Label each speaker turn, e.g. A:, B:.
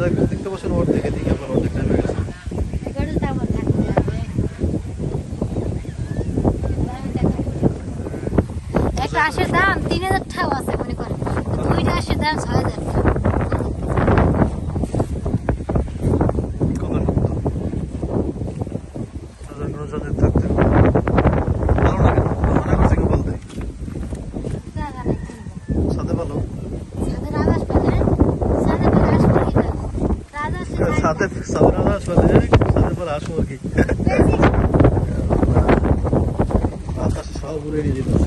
A: যেটা দেখতে পাচ্ছেন অর্ধেকে দিকে আপনার অর্ধেক নেমে গেছে।
B: একটা আশের দাম তিন হাজার টাকা আছে মনে করেন। দুইটা আশের দাম ছয় হাজার টাকা।
A: সাথে ভালো।
B: სათებ
A: საბრანა სვალერი სათებად ასმორგი. ახასი საუბურელი დედას.